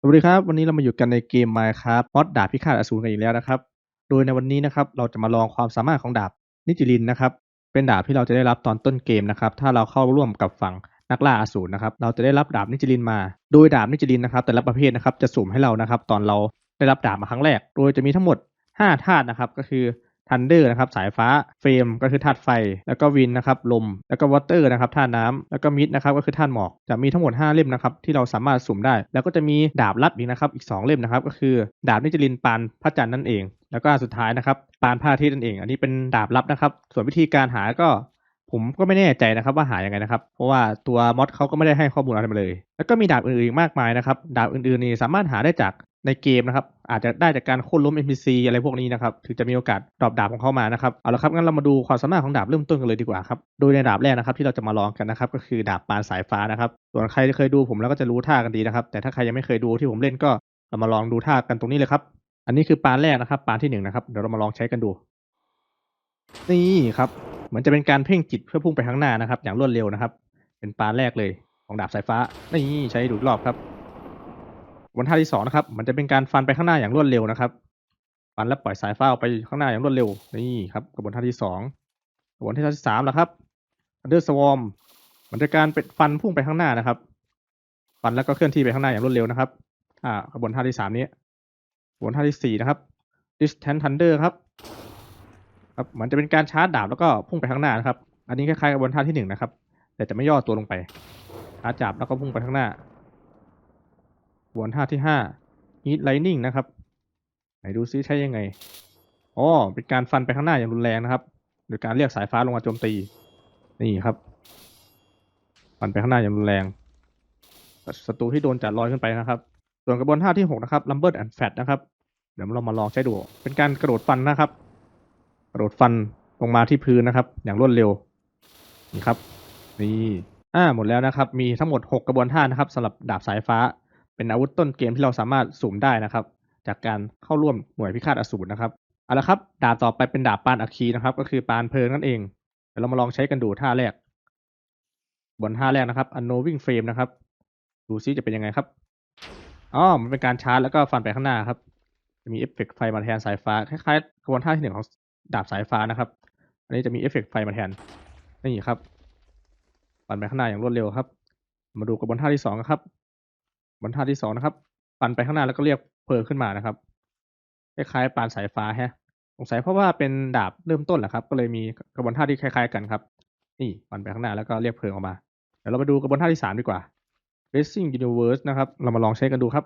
สวัสดีครับ วันนี้เรามาอยู่กันในเกม Minecraft มอดดาบพิฆาตอสูรกันอีกแล้วนะครับ โดยในวันนี้นะครับเราจะมาลองความสามารถของดาบนิจิลินนะครับ เป็นดาบที่เราจะได้รับตอนต้นเกมนะครับ ถ้าเราเข้าร่วมกับฝั่งนักล่าอสูรนะครับ เราจะได้รับดาบนิจิลินมา โดยดาบนิจิลินนะครับ แต่ละประเภทนะครับจะสุ่มให้เรานะครับ ตอนเราได้รับดาบมาครั้งแรก โดยจะมีทั้งหมด 5 ธาตุนะครับ ก็คือ ทันเดอร์นะครับสายฟ้าเฟรมก็คือธาตุไฟ แล้วก็วินนะครับลม แล้วก็วอเตอร์นะครับธาตุน้ำแล้วก็มิดนะครับก็คือธาตุหมอกจะมีทั้งหมด 5 เล่มนะครับที่เราสามารถสุ่มได้ แล้วก็จะมีดาบลับอีกนะครับอีก 2 เล่มนะครับก็คือ ดาบนิจลินปานพระจันทร์นั่นเอง แล้วก็สุดท้ายนะครับปานพระอาทิตย์นั่นเอง อันนี้เป็นดาบลับนะครับส่วนวิธีการหาก็ผมก็ไม่แน่ใจนะครับว่าหายังไงนะครับ เพราะว่าตัวมอดเขาก็ไม่ได้ให้ข้อมูลอะไรมาเลย แล้วก็มีดาบอื่นๆมากมายนะครับ ดาบอื่นๆนี่สามารถหาได้จาก ในเกมนะครับ อาจจะได้จากการโค่นล้ม NPC อะไรพวกนี้นะครับ ถึงจะมีโอกาสดรอปดาบของเขามานะครับ เอาละครับ งั้นเรามาดูความสามารถของดาบเริ่มต้นกันเลยดีกว่าครับ โดยในดาบแรกนะครับที่เราจะมาลองกันนะครับ ก็คือดาบปานสายฟ้านะครับ ส่วนใครเคยดูผมแล้วก็จะรู้ท่ากันดีนะครับ แต่ถ้าใครยังไม่เคยดูที่ผมเล่นก็เรามาลองดูท่ากันตรงนี้เลยครับ อันนี้คือปานแรกนะครับปานที่หนึ่งนะครับ เดี๋ยวเรามาลองใช้กันดู นี่ครับเหมือนจะเป็นการเพ่งจิตเพื่อพุ่งไปข้างหน้านะครับ อย่างรวดเร็วนะครับ เป็นปานแรกเลยของดาบสายฟ้า นี่ใช้ดูดรอบครับ บนท่าที่สองนะครับ มันจะเป็นการฟันไปข้างหน้าอย่างรวดเร็วนะครับ ฟันแล้วปล่อยสายฟ้าออกไปข้างหน้าอย่างรวดเร็ว นี่ครับกระบวนท่าที่สองกระบวนท่าที่สามแล้วครับอันเดอร์สวอมมันจะการเป็นฟันพุ่งไปข้างหน้านะครับ ฟันแล้วก็เคลื่อนที่ไปข้างหน้าอย่างรวดเร็วนะครับ อ่ากระบวนท่าที่สามนี้กระบวนท่าที่สี่นะครับ distant thunder ครับครับมือนจะเป็นการชาร์จดาบแล้วก็พุ่งไปข้างหน้านะครับ อันนี้คล้ายๆกับบนท่าที่หนึ่งนะครับ แต่จะไม่ย่อตัวลงไปชาร์จจับแล้วก็พุ่งไปข้างหน้า บนท่าที่ห้า heat lightning นะครับ ไหนดูซิใช้ยังไง อ๋อ เป็นการฟันไปข้างหน้าอย่างรุนแรงนะครับ โดยการเรียกสายฟ้าลงมาโจมตี นี่ครับ ฟันไปข้างหน้าอย่างรุนแรง ศัตรูที่โดนจัดลอยขึ้นไปนะครับ ส่วนกระบวนท่าที่หกนะครับ lumber and fat นะครับ เดี๋ยวเรามาลองใช้ดู เป็นการกระโดดฟันนะครับ กระโดดฟันลงมาที่พื้นนะครับ อย่างรวดเร็ว นี่ครับ นี่ อ่า หมดแล้วนะครับ มีทั้งหมด 6 กระบวนท่านะครับสำหรับดาบสายฟ้า เป็นอาวุธต้นเกมที่เราสามารถสุ่มได้นะครับ จากการเข้าร่วมหน่วยพิฆาตอสูรนะครับเอาละครับดาบต่อไปเป็นดาบปานอัคคีนะครับ ก็คือปานเพลิงนั่นเองเดี๋ยวเรามาลองใช้กันดูท่าแรก บนท่าแรกนะครับ unnoving frame นะครับ ดูซิจะเป็นยังไงครับอ๋อมันเป็นการชาร์จแล้วก็ฟันไปข้างหน้าครับจะมีเอฟเฟกต์ไฟมาแทนสายฟ้าคล้ายๆกระบวนท่าที่หนึ่งของดาบสายฟ้านะครับ อันนี้จะมีเอฟเฟกต์ไฟมาแทนนี่ครับปั่นไปข้างหน้าอย่างรวดเร็วครับ มาดูกระบวนท่าที่สองนะครับ บนท่าที่สองนะครับ ปั่นไปข้างหน้าแล้วก็เรียกเพลิงขึ้นมานะครับคล้ายๆปานสายฟ้าแฮะสงสัยเพราะว่าเป็นดาบเริ่มต้นแหละครับ ก็เลยมีกระบวนท่าที่คล้าย ๆ กันครับ นี่ปั่นไปข้างหน้าแล้วก็เรียกเพลิงออกมา เดี๋ยวเรามาดูกระบวนท่าที่สามดีกว่า Racing Universe นะครับ เรามาลองใช้กันดูครับ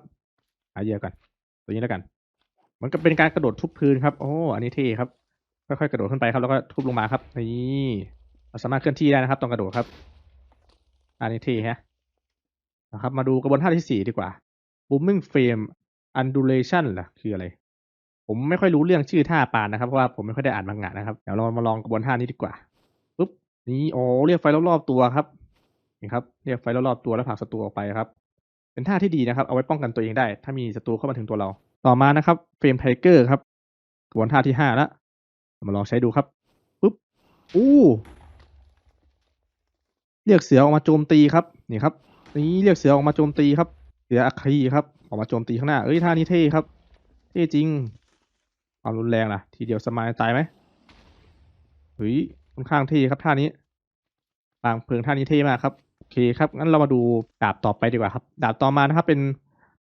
หาเยื่อกัน ตัวนี้แล้วกัน มันก็เป็นการกระโดดทุบพื้นครับ โอ้ อันนี้เท่ครับ ค่อยๆกระโดดขึ้นไปครับ แล้วก็ทุบลงมาครับ นี่ เราสามารถเคลื่อนที่ได้นะครับตอนกระโดดครับ อันนี้เท่ฮะ นะครับ มาดูกระบวนท่าที่สี่ดีกว่า Booming Frame Undulation ล่ะ คืออะไร ผมไม่ค่อยรู้เรื่องชื่อท่าปานนะครับ เพราะว่าผมไม่ค่อยได้อ่านมังงะนะครับ เดี๋ยวเรามาลองกระบวนท่านี้ดีกว่าปุ๊บ นี่โอ้เรียกไฟรอบๆตัวครับนี่ครับ เรียกไฟรอบๆตัวแล้วผลักศัตรูออกไปครับ เป็นท่าที่ดีนะครับ เอาไว้ป้องกันตัวเองได้ ถ้ามีศัตรูเข้ามาถึงตัวเรา ต่อมานะครับ เฟรมไทเกอร์ครับ กระบวนท่าที่ห้าล้วเรามาลองใช้ดูครับปุ๊บ อู้ เรียกเสือออกมาโจมตีครับ นี่ครับ นี่เรียกเสือออกมาโจมตีครับ เสืออัคคีครับ ออกมาโจมตีข้างหน้า เอ้ยท่านี้เท่ครับ เท่จริงความรุนแรงล่ะทีเดียวสมายตายไหมเฮ้ยค่อนข้างเท่ครับท่านี้ปางเพลิงท่านี้เท่มากครับโอเคครับงั้นเรามาดูดาบต่อไปดีกว่าครับ ดาบต่อมานะครับเป็น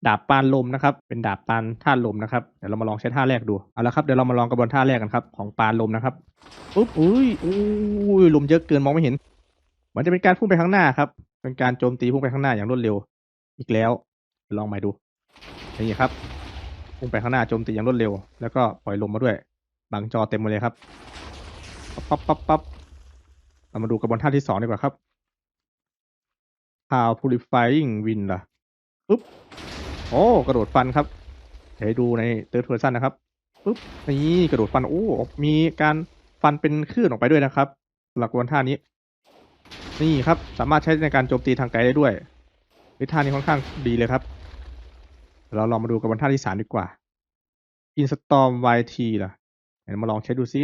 ดาบปานลมนะครับ เป็นดาบปานท่าลมนะครับ เดี๋ยวเรามาลองใช้ท่าแรกดู เอาละครับ เดี๋ยวเรามาลองกระบวนท่าแรกกันครับ ของปานลมนะครับ ปุ๊บ อุ้ยอุ้ยลมเยอะเกินมองไม่เห็น มันจะเป็นการพุ่งไปข้างหน้าครับ เป็นการโจมตีพุ่งไปข้างหน้าอย่างรวดเร็ว อีกแล้ว ลองใหม่ดูนี่ครับพุ่งไปข้างหน้าโจมตีอย่างรวดเร็ว แล้วก็ปล่อยลมมาด้วย บังจอเต็มหมดเลยครับปั๊บปั๊บปั๊บเรามาดูกระบวนท่าที่สองดีกว่าครับ Power Purifying Wind ล่ะปุ๊บโอ้กระโดดฟันครับเดี๋ยวให้ดูในเติร์ดเพอร์ซันนะครับปุ๊บนี่กระโดดฟันโอ้มีการฟันเป็นคลื่นออกไปด้วยนะครับหรับกระบวนท่านี้ นี่ครับ สามารถใช้ในการโจมตีทางไกลได้ด้วยวิท่านี้ค่อนข้างดีเลยครับ เราลองมาดูกระบวนท่าที่สามดีกว่า Instorm YT ล่ะเดี๋ยวมาลองใช้ดูซิ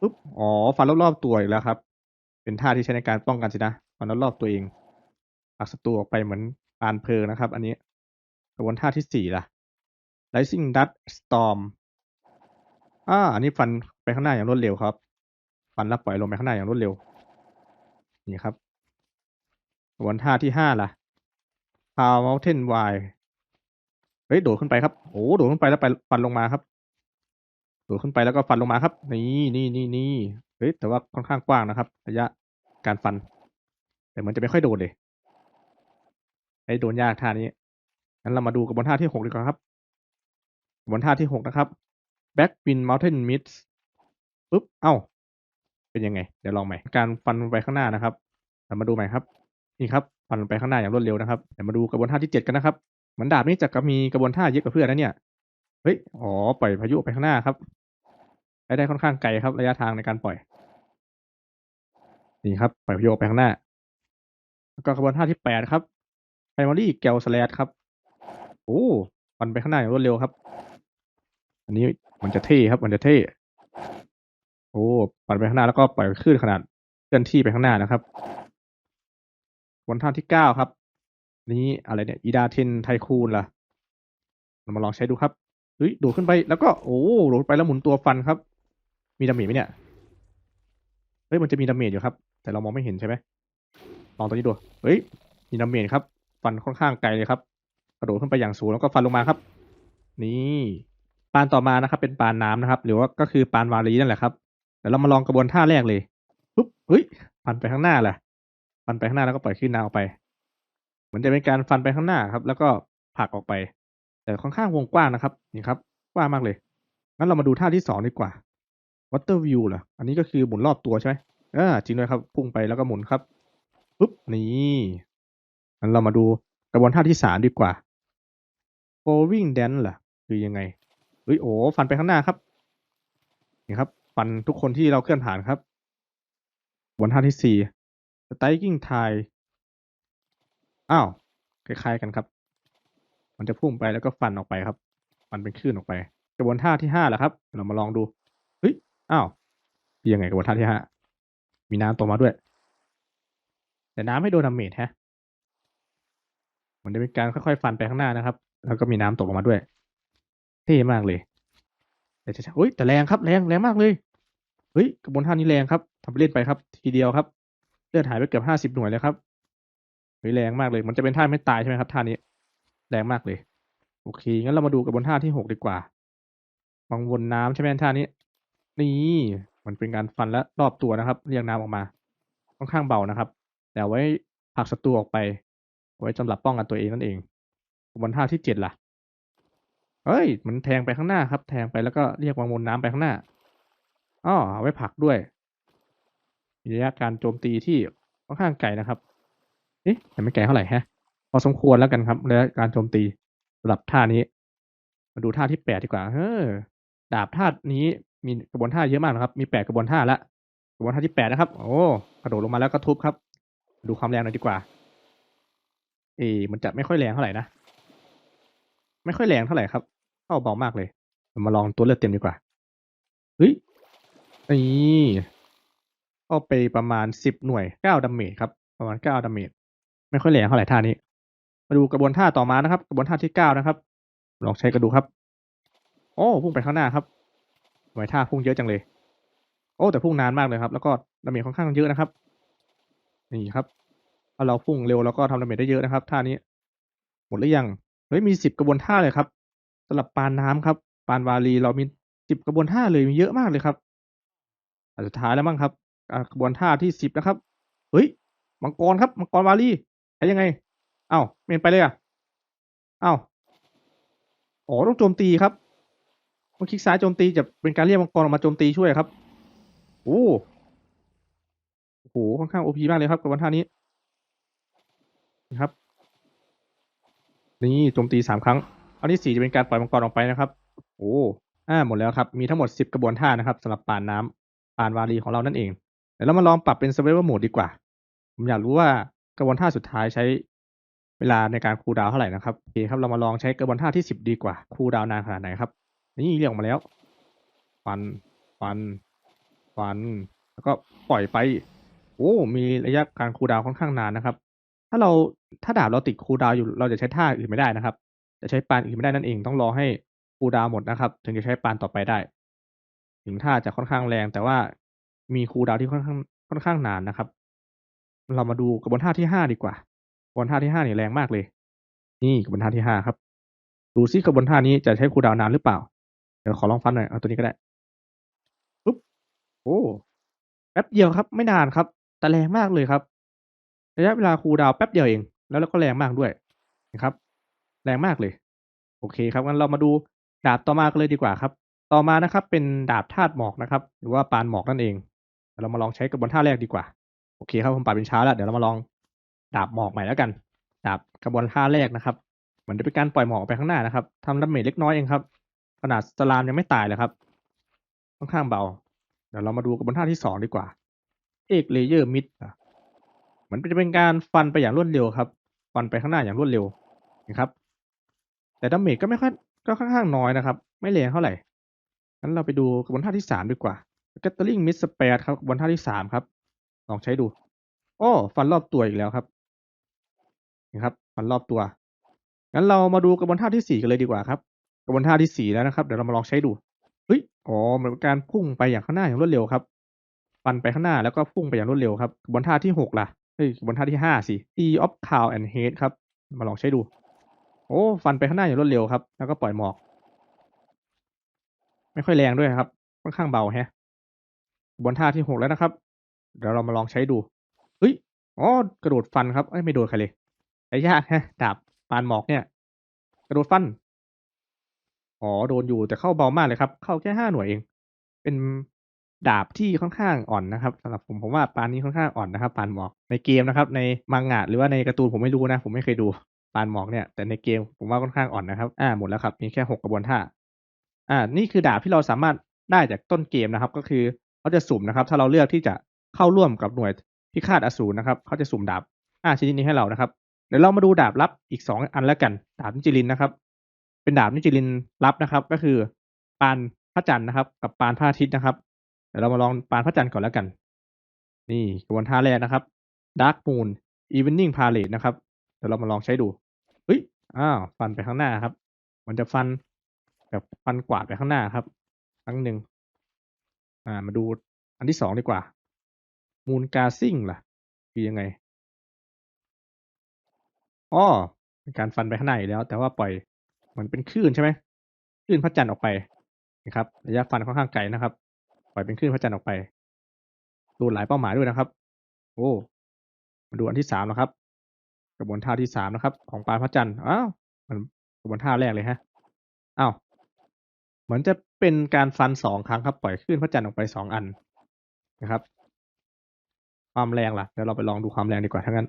ปุ๊บอ๋อฟันรอบๆตัวอีกแล้วครับ เป็นท่าที่ใช้ในการป้องกันสินะฟันรอบๆตัวเองผลักศัตรูออกไปเหมือนปานเพลิงนะครับ อันนี้ระบวนท่าที่สี่ล่ะ Rising Dust Storm อ่าอันนี้ฟันไปข้างหน้าอย่างรวดเร็วครับ ฟันแล้วปล่อยลงไปข้างหน้าอย่างรวดเร็ว นี่ครับ กระบวนท่าที่ห้าล่ะ Power Mountain Wide เฮ้ยโดดขึ้นไปครับโอ้โดดขึ้นไปแล้วไปฟันลงมาครับโดดขึ้นไปแล้วก็ฟันลงมาครับ นี่นี่นี่นี่เฮ้ยแต่ว่าค่อนข้างกว้างนะครับ ระยะการฟัน แต่มันจะไม่ค่อยโดดเลยไอ้โดนยากท่านี้งั้นเรามาดูกระบนท่าที่หกดีกว่าครับ บนท่าที่หกนะครับ Backwind Mountain Mids ปุ๊บ เอ้า เป็นยังไง เดี๋ยวลองใหม่ การฟันไปข้างหน้านะครับ เรามาดูใหม่ครับ นี่ครับฟันไปข้างหน้าอย่างรวดเร็วนะครับเดี๋ยวมาดูกระบวนท่าที่เจ็ดกันนะครับเหมือนดาบนี้จะมีกระบวนท่าเยอะกว่าเพื่อนนะเนี่ยเฮ้ยอ๋อปล่อยพายุไปข้างหน้าครับไได้ค่อนข้างไกลครับระยะทางในการปล่อยนี่ครับปล่อยพายุไปข้างหน้า แล้วก็กระบวนท่าที่แปดครับไ r ร m รี่เกลสแลดครับโอ้ฟันไปข้างหน้าอย่างรวดเร็วครับ อันนี้มันจะเท่ครับมันจะเท่โอ้ปันไปข้างหน้าแล้วก็ปล่อยคลื่นขนาดเคลื่อนที่ไปข้างหน้านะครับ วนท่าที่เก้าครับ นี้อะไรเนี่ยอีดาเทนไทคูนล่ะเรามาลองใช้ดูครับเฮ้ยโดดขึ้นไปแล้วก็โอ้โดดไปแล้วหมุนตัวฟันครับ มีดาเมจไหมเนี่ยเฮ้ยมันจะมีดาเมจอยู่ครับ แต่เรามองไม่เห็นใช่ไหมลองตัวนี้ดูเฮ้ยมีดาเมจครับ ฟันค่อนข้างไกลเลยครับกระโดดขึ้นไปอย่างสูงแล้วก็ฟันลงมาครับ นี่ปานต่อมานะครับ เป็นปานน้ำนะครับ หรือว่าก็คือปานวารีนั่นแหละครับเดี๋ยวเรามาลองกระบวนท่าแรกเลยปุ๊บเฮ้ยฟันไปข้างหน้าแหละ ฟันไปข้างหน้าแล้วก็ปล่อยขึ้นนาออกไปเหมือนจะเป็นการฟันไปข้างหน้าครับ แล้วก็ผลักออกไป แต่ค่อนข้างวงกว้างนะครับนี่ครับกว้างมากเลยงั้นเรามาดูท่าที่สองดีกว่า water view เหรออันนี้ก็คือหมุนรอบตัวใช่ไหมอ่าจริงด้วยครับ พุ่งไปแล้วก็หมุนครับปุ๊บนี่งั้นเรามาดูกระบวนท่าที่สามดีกว่า following dance เหรอคือยังไงเฮ้ยโอ้ฟันไปข้างหน้าครับนี่ครับ ฟันทุกคนที่เราเคลื่อนผ่านครับบนท่าที่สี่ striking tie อ้าว คล้ายๆกันครับ มันจะพุ่งไปแล้วก็ฟันออกไปครับฟันเป็นคลื่นออกไป กระบวนท่าที่ห้าแหละครับ เรามาลองดู เฮ้ย อ้าวเป็นยังไงกระบวนท่าที่ห้ามีน้ำตกมาด้วย แต่น้ำไม่โดนดาเมจฮะ มันจะเป็นการค่อยๆ ฟันไปข้างหน้านะครับ แล้วก็มีน้ำตกออกมาด้วย เท่มากเลย แต่จะเฮ้ยแต่แรงครับ แรงแรงมากเลย เฮ้ย กระบวนท่านี้แรงครับทำไปเล่นไปครับ ทีเดียวครับ เลือดหายไปเกือบห้าสิบหน่วยเลยครับเฮ้ยแรงมากเลย มันจะเป็นท่าไม่ตายใช่ไหมครับท่านี้ แรงมากเลย โอเค งั้นเรามาดูกระบนท่าที่หกดีกว่าวังวนน้ำใช่ไหมท่านี้ นี่ มันเป็นการฟันและรอบตัวนะครับ เรียกน้ำออกมา ค่อนข้างเบานะครับ แต่ไว้ผลักศัตรูออกไป ไว้สำหรับป้องกันตัวเองนั่นเองบนท่าที่เจ็ดล่ะเฮ้ย มันแทงไปข้างหน้าครับ แทงไปแล้วก็เรียกวังวนน้ำไปข้างหน้าอ้อเอาไว้ผลักด้วย ระยะการโจมตีที่ค่อนข้างไกลนะครับ เอ๊ะแต่ไม่ไกลเท่าไหร่ฮะ พอสมควรแล้วกันครับระยะการโจมตีสำหรับท่านี้ มาดูท่าที่แปดดีกว่าเฮ้อดาบท่านี้มีกระบวนท่าเยอะมากนะครับ มีแปดกระบวนท่าละ กระบวนท่าที่แปดนะครับ โอ้ กระโดดลงมาแล้วก็ทุบครับ ดูความแรงหน่อยดีกว่า เอะมันจะไม่ค่อยแรงเท่าไหร่นะ ไม่ค่อยแรงเท่าไหร่ครับ เข้าเบามากเลย มาลองตัวเลือดเต็มดีกว่า เฮ้ยนี่ เข้าไปประมาณสิบหน่วยเก้าดาเมจครับ ประมาณเก้าดาเมจไม่ค่อยแรงเท่าไหร่ท่านี้ มาดูกระบวนท่าต่อมานะครับ กระบวนท่าที่เก้านะครับ ลองใช้กระดูครับ โอ้พุ่งไปข้างหน้าครับหน่วยท่าพุ่งเยอะจังเลย โอ้แต่พุ่งนานมากเลยครับ แล้วก็ดาเมจค่อนข้างเยอะนะครับ นี่ครับเราพุ่งเร็วแล้วก็ทำดาเมจได้เยอะนะครับ ท่านี้ หมดหรือยังเฮ้ยมีสิบกระบวนท่าเลยครับสำหรับปานน้ำครับ ปานวาลีเรามีสิบกระบวนท่าเลยมีเยอะมากเลยครับอันสุดท้ายแล้วมั้งครับ กระบวนท่าที่สิบนะครับ เฮ้ย มังกรครับ มังกรวาลีใช้ยังไง เอ้าเมนไปเลยอะ เอ้าอ๋อต้องโจมตีครับเมื่อคลิกซ้ายโจมตีจะเป็นการเรียกมังกรออกมาโจมตีช่วยครับ โอ้โห ค่อนข้างโอพีมากเลยครับกระบวนท่านี้นะครับ นี่โจมตีสามครั้ง อันที่สี่จะเป็นการปล่อยมังกรออกไปนะครับ โอ้อ่าหมดแล้วครับ มีทั้งหมดสิบกระบวนท่านะครับสำหรับปานน้ำปานวาลีของเรานั่นเอง เดี๋ยวเรามาลองปรับเป็น survival mode ดีกว่า ผมอยากรู้ว่ากระบวนท่าสุดท้ายใช้เวลาในการคูลดาวเท่าไหร่นะครับโอเคครับเรามาลองใช้กระบวนท่าที่สิบดีกว่าคูลดาวนานขนาดไหนครับนี่เรียกออกมาแล้วฟันฟันฟัน แล้วก็ปล่อยไป โอ้มีระยะการคูลดาวค่อนข้างนานนะครับ ถ้าเราถ้าดาบเราติดคูลดาวอยู่เราจะใช้ท่าอื่นไม่ได้นะครับ จะใช้ปานอื่นไม่ได้นั่นเองต้องรอให้คูลดาวหมดนะครับ ถึงจะใช้ปานต่อไปได้ ถึงท่าจะค่อนข้างแรง แต่ว่า มีคูลดาวที่ค่อนข้างค่อนข้างนานนะครับ เรามาดูกระบวนท่าที่5ดีกว่ากระบวนท่าที่5เนี่ยแรงมากเลย นี่กระบวนท่าที่5ครับ ดูซิกระบวนท่านี้จะใช้คูลดาวนานหรือเปล่า เดี๋ยวขอลองฟันหน่อยเอาตัวนี้ก็ได้ปุ๊บโอ้แป๊บเดียวครับ ไม่นานครับ แต่แรงมากเลยครับระยะเวลาคูลดาวแป๊บเดียวเอง แล้วก็แรงมากด้วยนะครับ แรงมากเลย โอเคครับงั้นเรามาดูดาบต่อมากันเลยดีกว่าครับ ต่อมานะครับ เป็นดาบธาตุหมอกนะครับ หรือว่าปานหมอกนั่นเอง เรามาลองใช้กระบนท่าแรกดีกว่า โอเคครับผมปรับเป็นช้าแล้ว เดี๋ยวเรามาลองดาบหมอกใหม่แล้วกัน ดาบกระบวนท่าแรกนะครับ เหมือนจะเป็นการปล่อยหมอกไปข้างหน้านะครับทำดาเมจเล็กน้อยเองครับ ขนาดสลามยังไม่ตายเลยครับค่อนข้างเบา เดี๋ยวเรามาดูกระบวนท่าที่สองดีกว่า เอกเลเยอร์มิดเหมือนจะเป็นการฟันไปอย่างรวดเร็วครับ ฟันไปข้างหน้าอย่างรวดเร็วนะครับ แต่ดาเมจก็ไม่ค่อยก็ค่อนข้างน้อยนะครับ ไม่แรงเท่าไหร่งั้นเราไปดูกระบวนท่าที่สามดีกว่า g a t t e r i n g Mid Spear ครับกระบวนท่าที่สามครับ ลองใช้ดู โอ้ฟันรอบตัวอีกแล้วครับนะครับ ฟันรอบตัว งั้นเรามาดูกระบวนท่าที่สี่กันเลยดีกว่าครับ กระบวนท่าที่สี่แล้วนะครับ เดี๋ยวเรามาลองใช้ดูเฮ้ยอ๋อเหมือนการพุ่งไปอย่างข้างหน้าอย่างรวดเร็วครับ ฟันไปข้างหน้าแล้วก็พุ่งไปอย่างรวดเร็วครับกระบวนท่าที่หกล่ะเฮ้ยกระบวนท่าที่ห้าสิ E of Cow and Head ครับ มาลองใช้ดู โอ้ฟันไปข้างหน้าอย่างรวดเร็วครับ แล้วก็ปล่อยหมอก ไม่ค่อยแรงด้วยครับค่อนข้างเบาแฮะ บนท่าที่หกแล้วนะครับเดี๋ยวเรามาลองใช้ดูเฮ้ยอ๋อกระโดดฟันครับเอ้ยไม่โดนใครเลยแต่ยากแฮะดาบปานหมอกเนี่ย กระโดดฟันอ๋อโดนอยู่แต่เข้าเบามากเลยครับ เข้าแค่ห้าหน่วยเอง เป็นดาบที่ค่อนข้างอ่อนนะครับสำหรับผมผมว่าปานนี้ค่อนข้างอ่อนนะครับ ปานหมอกในเกมนะครับ ในมังงะหรือว่าในการ์ตูนผมไม่รู้นะ ผมไม่เคยดูปานหมอกเนี่ย แต่ในเกมผมว่าค่อนข้างอ่อนนะครับ อ่าหมดแล้วครับมีแค่หกกระบวนท่า อ่า นี่คือดาบที่เราสามารถได้จากต้นเกมนะครับ ก็คือ เขาจะสุ่มนะครับ ถ้าเราเลือกที่จะเข้าร่วมกับหน่วยพิฆาตอสูรนะครับเขาจะสุ่มดาบห้าชนิดนี้ให้เรานะครับเดี๋ยวเรามาดูดาบลับอีกสองอันแล้วกัน ดาบนิจิลินนะครับ เป็นดาบนิจิลินลับนะครับ ก็คือปานพระจันทร์นะครับ กับปานพระอาทิตย์นะครับ เดี๋ยวเรามาลองปานพระจันทร์ก่อนแล้วกัน นี่กระบวนท่าแรกนะครับ Dark Moon Evening Parade นะครับเดี๋ยวเรามาลองใช้ดูเฮ้ยอ้าวฟันไปข้างหน้าครับ มันจะฟันแบบฟันกวาดไปข้างหน้าครับ ครั้งหนึ่ง อ่ามาดูอันที่สองดีกว่า Moon Gazing ล่ะ คือยังไงอ้อเป็นการฟันไปข้างหน้าอีกแล้ว แต่ว่าปล่อยเหมือนเป็นคลื่นใช่ไหมคลื่นพระจันทร์ออกไปนะครับระยะฟันค่อนข้างไกลนะครับ ปล่อยเป็นคลื่นพระจันทร์ออกไปโดนหลายเป้าหมายด้วยนะครับ โอ้มาดูอันที่สามนะครับ กระบวนท่าที่สามนะครับ ของปลาพระจันทร์อ้าวมันกระบวนท่าแรกเลยฮะอ้าว เหมือนจะเป็นการฟันสองครั้งครับ ปล่อยคลื่นพระจันทร์ออกไปสองอันนะครับ ความแรงล่ะเดี๋ยวเราไปลองดูความแรงดีกว่าทั้งนั้น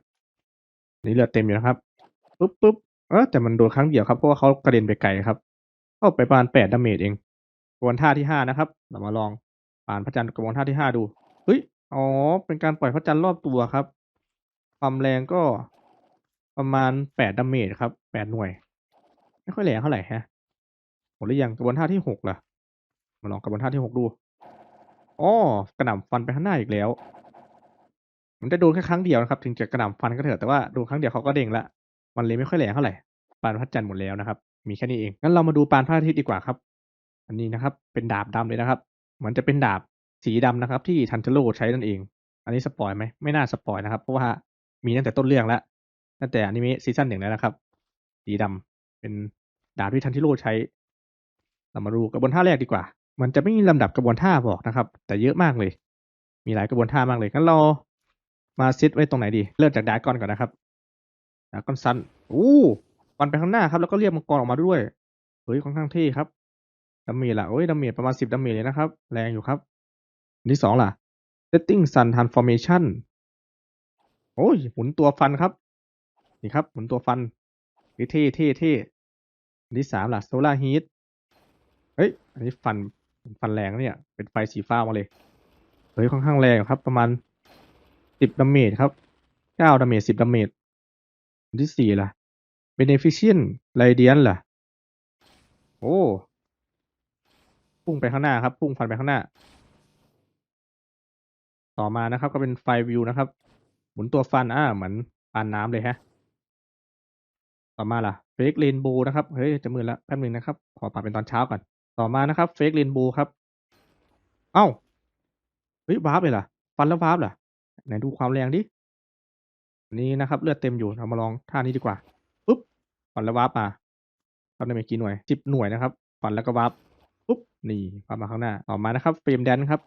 นี่เลือดเต็มอยู่นะครับปุ๊บปุ๊บเออแต่มันโดนครั้งเดียวครับเพราะว่าเขากระเด็นไปไกลครับเข้าไปประมาณแปดดาเมจเองกระบวนท่าที่ห้านะครับเรามาลองปานพระจันทร์กระบวนท่าที่ห้าดูเฮ้ยอ๋อเป็นการปล่อยพระจันทร์รอบตัวครับ ความแรงก็ประมาณแปดดาเมจครับแปดหน่วย ไม่ค่อยแรงเท่าไหร่ฮะ มดหรือยังกระบวนท่าที่หกล่ะ มาลองกระบวนท่าที่หกดูอ๋อกระหน่ำฟันไปข้างหน้าอีกแล้ว มันจะโดนแค่ครั้งเดียวนะครับ ถึงจะกระหน่ำฟันก็เถอะแต่ว่าโดนครั้งเดียวเขาก็เด้งละมันเลยไม่ค่อยแรงเท่าไหร่ปานพระจันทร์หมดแล้วนะครับ มีแค่นี้เองงั้นเรามาดูปานพระอาทิตย์ดีกว่าครับ อันนี้นะครับ เป็นดาบดำเลยนะครับมือนจะเป็นดาบสีดำนะครับ ที่ทันเทโร่ใช้นั่นเอง อันนี้สปอยไหมไม่น่าสปอยนะครับเพราะว่ามีตั้งแต่ต้นเรื่องแล้วตั้งแต่อนิเมะซีซั่นหนึ่งแล้วนะครับ สีดำเป็นดาบที่ทันเทโร่ใช้ เรามาดูกระบวนท่าแรกดีกว่า มันจะไม่มีลำดับกระบวนท่าบอกนะครับ แต่เยอะมากเลย มีหลายกระบวนท่ามากเลยงั้นเรามาซิดไว้ตรงไหนดี เริ่มจากดากอนก่อนนะครับดากอนซันอู้ฟันไปข้างหน้าครับ แล้วก็เรียกมังกรออกมาด้วย เฮ้ยค่อนข้างเท่ครับดาเมจล่ะโอ้ยดาเมจประมาณสิบดาเมจเลยนะครับ แรงอยู่ครับนที่สองล่ะ setting sun transformation โอ้ยหมุนตัวฟันครับ นี่ครับ หมุนตัวฟันเท่เท่เท่เท่นี่สามล่ะ solar heat ฮ้ย อันนี้ฟันฟันแรงเนี่ย เป็นไฟสีฟ้ามาเลย เฮ้ยค่อนข้างแรงครับ ประมาณสิบดาเมจครับเก้าดาเมจสิบดาเมจอันที่สี่ล่ะ beneficent radiant ล่ะ โอ้พุ่งไปข้างหน้าครับ พุ่งฟันไปข้างหน้า ต่อมานะครับ ก็เป็นไฟวิวนะครับ หมุนตัวฟันอ่าเหมือนปานน้ำเลยฮะ ต่อมาล่ะเฟ Fake Rainbow นะครับ เฮ้ย จะมืดแล้วแป๊บหนึ่งนะครับ ขอปรับเป็นตอนเช้าก่อน ต่อมานะครับ Fake Rainbow ครับ เอ้า เฮ้ยวาร์ปเลยเหรอฟันแล้ววาร์ปเหรอไหนดูความแรงดินนี้นะครับ เลือดเต็มอยู่ เรามาลองท่านี้ดีกว่า ปุ๊บ ฟันแล้ววาร์ปมาทำได้ไม่กี่หน่วย10หน่วยนะครับ ฟันแล้วก็วาร์ปปุ๊บ นี่วาร์ปมาข้างหน้า ต่อมานะครับ Frame Dance ครับ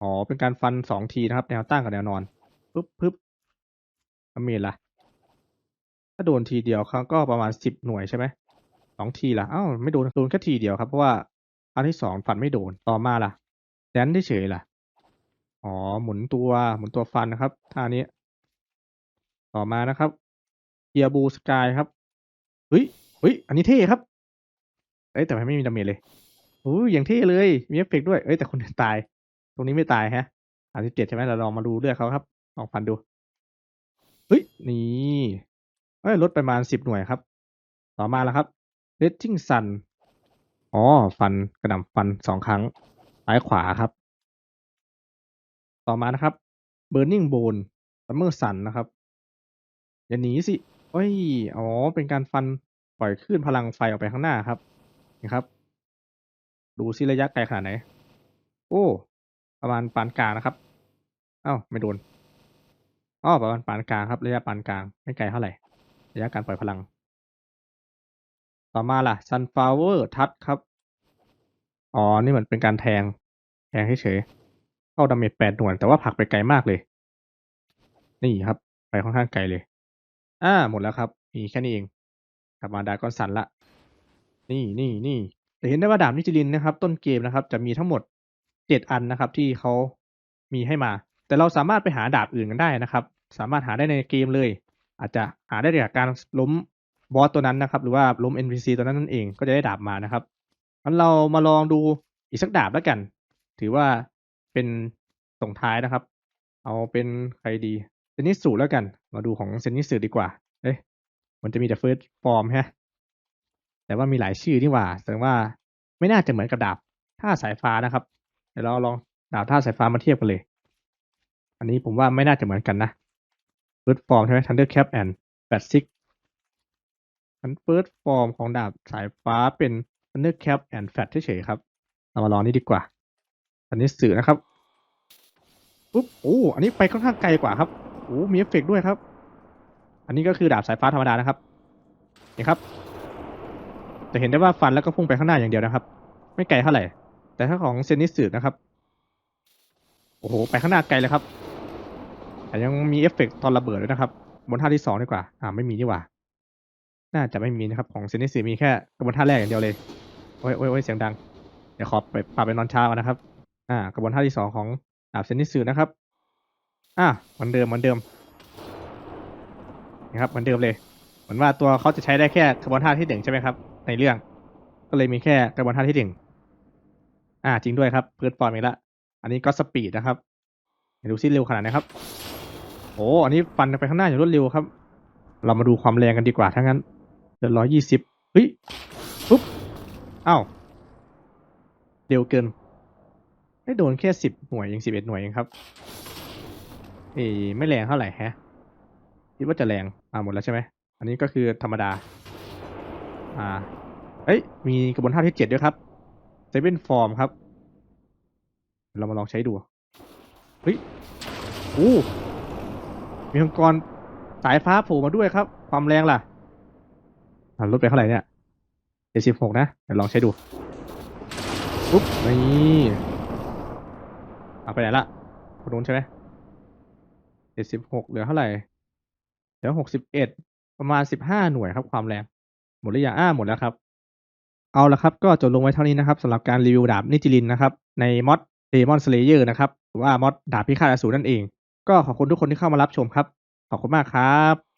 อ๋อ เป็นการฟัน2ทีนะครับ แนวตั้งกับแนวนอนปึ๊บปึ๊บดาเมจล่ะ ถ้าโดนทีเดียวเขาก็ประมาณ10หน่วยใช่ไหม สองทีละอ้าวไม่โดนโดนแค่ทีเดียวครับเพราะว่าอันที่2ฟันไม่โดนต่อมาล่ะแดนเฉยล่ะอ๋อหมุนตัวหมุนตัวฟันนะครับท่านี้ ต่อมานะครับ Gear Blue Sky ครับเฮ้ยเฮ้ยอันนี้เท่ครับเอ้ยแต่ไม่มีดาเมจเลยโอ้ยอย่างเท่เลยมีเอฟเฟกด้วยเอ้ยแต่คนตาย ตรงนี้ไม่ตายฮะ37ใช่ไหมเราลองมาดูเลือดเขาครับลองฟันดูเฮ้ยนี่เอ้ยลดประมาณ10หน่วยครับ ต่อมาแล้วครับ Raging Sun อ๋อ ฟันกระหน่ำฟัน2ครั้ง ซ้ายขวาครับ ต่อมานะครับ Burning Bone Summer Sun นนะครับ อย่าหนีสิเฮ้ย อ๋อ เป็นการฟันปล่อยคลื่นพลังไฟออกไปข้างหน้าครับนี่ครับ ดูซิระยะไกลขนาดไหน โอ้ ประมาณปานกลางนะครับ เอ้า ไม่โดนอ้อประมาณปานกลางครับ ระยะปานกลาง ไม่ไกลเท่าไหร่ ระยะการปล่อยพลัง ต่อมาล่ะ Sunflower Touch ครับ อ๋อ นี่เหมือนเป็นการแทง แทงเฉยเข้าดาเมจ8หน่วยแต่ว่าผักไปไกลมากเลย นี่ครับ ไปค่อนข้างไกลเลย อ่า หมดแล้วครับ มีแค่นี้เอง กลับมาดากอนสันละ นี่นี่นี่จะเห็นได้ว่าดาบนิจิลินนะครับ ต้นเกมนะครับ จะมีทั้งหมด7อันนะครับ ที่เขามีให้มา แต่เราสามารถไปหาดาบอื่นกันได้นะครับ สามารถหาได้ในเกมเลย อาจจะหาได้จากการล้ม บอสตัวนั้นนะครับ หรือว่าล้ม NPC ตัวนั้นนั่นเองก็จะได้ดาบมานะครับงั้นเรามาลองดูอีกสักดาบแล้วกัน ถือว่าเป็นส่งท้ายนะครับ เอาเป็นใครดีเซนิสูแล้วกัน มาดูของเซนิสูดีกว่า เอ๊ะมันจะมีแต่ first form ฮะแต่ว่ามีหลายชื่อนี่หว่าแสดงว่าไม่น่าจะเหมือนกับดาบท่าสายฟ้านะครับเดี๋ยวเราลองดาบท่าสายฟ้ามาเทียบกันเลย อันนี้ผมว่าไม่น่าจะเหมือนกันนะ first form ใช่ไหม thunder cap and bat six อัน first form ของดาบสายฟ้าเป็น thunder cap and fat เฉยๆครับ เรามาลองนี่ดีกว่า อันนี้สื่อนะครับปุ๊บโอ้อันนี้ไปค่อนข้างไกลกว่าครับโอ้มีเอฟเฟกต์ด้วยครับ อันนี้ก็คือดาบสายฟ้าธรรมดานะครับนี่ครับจะเห็นได้ว่าฟันแล้วก็พุ่งไปข้างหน้าอย่างเดียวนะครับ ไม่ไกลเท่าไหร่ แต่ถ้าของเซนิสึนะครับ โอ้โห ไปข้างหน้าไกลเลยครับ แต่ยังมีเอฟเฟกต์ตอนระเบิดด้วยนะครับ บนท่าที่สองดีกว่า อ่า ไม่มีนี่หว่า น่าจะไม่มีนะครับ ของเซนิสึมีแค่กระบวนท่าแรกอย่างเดียวเลย โอ้ยโอ้ยโอ้ยเสียงดัง เดี๋ยวขอไปปรับเป็นอนเช้านะครับ อ่ากระบวนท่าที่สองของดาบเซนิสึนะครับ อ่าเหมือนเดิมเหมือนเดิมนะครับเหมือนเดิมเลย เหมือนว่าตัวเขาจะใช้ได้แค่กระบวนท่าที่หนึ่งใช่ไหมครับ ในเรื่อง ก็เลยมีแค่กระบวนท่าที่หนึ่งอ่า จริงด้วยครับเพิร์ดฟอร์มอีกละ อันนี้ก็สปีดนะครับเดี๋ยวดูซิเร็วขนาดไหนครับ โอ้ อันนี้ฟันไปข้างหน้าอย่างรวดเร็วครับ เรามาดูความแรงกันดีกว่าถ้างั้น เดือร้อยยี่สิบเฮ้ยปุ๊บอ้าวเร็วเกิน ได้โดนแค่สิบหน่วยเองสิบเอ็ดหน่วยเองครับ เอ้ไม่แรงเท่าไหร่แฮะคิดว่าจะแรง อ่าหมดแล้วใช่ไหม อันนี้ก็คือธรรมดา อ่าเอ้ย มีกระบวนท่าที่เจ็ดด้วยครับเซเว่นฟอร์มครับ เรามาลองใช้ดู เฮ้ย โอ้ มีมังกรสายฟ้าโผล่มาด้วยครับ ความแรงล่ะ ลดไปเท่าไหร่เนี่ยเจ็ดสิบหกนะ เดี๋ยวลองใช้ดู ปุ๊บ นี่เอาไปไหนละคนนู้นใช่ไหมเจ็ดสิบหกเหลือเท่าไหร่ เหลือหกสิบเอ็ด ประมาณสิบห้าหน่วยครับความแรง หมดหรือยังอ้า หมดแล้วครับ เอาละครับ ก็จบลงไว้เท่านี้นะครับสำหรับการรีวิวดาบนิจิลินนะครับ ในมอดเดมอนสเลเยอร์นะครับ หรือว่ามอดดาบพิฆาตอสูรนั่นเอง ก็ขอบคุณทุกคนที่เข้ามารับชมครับ ขอบคุณมากครับ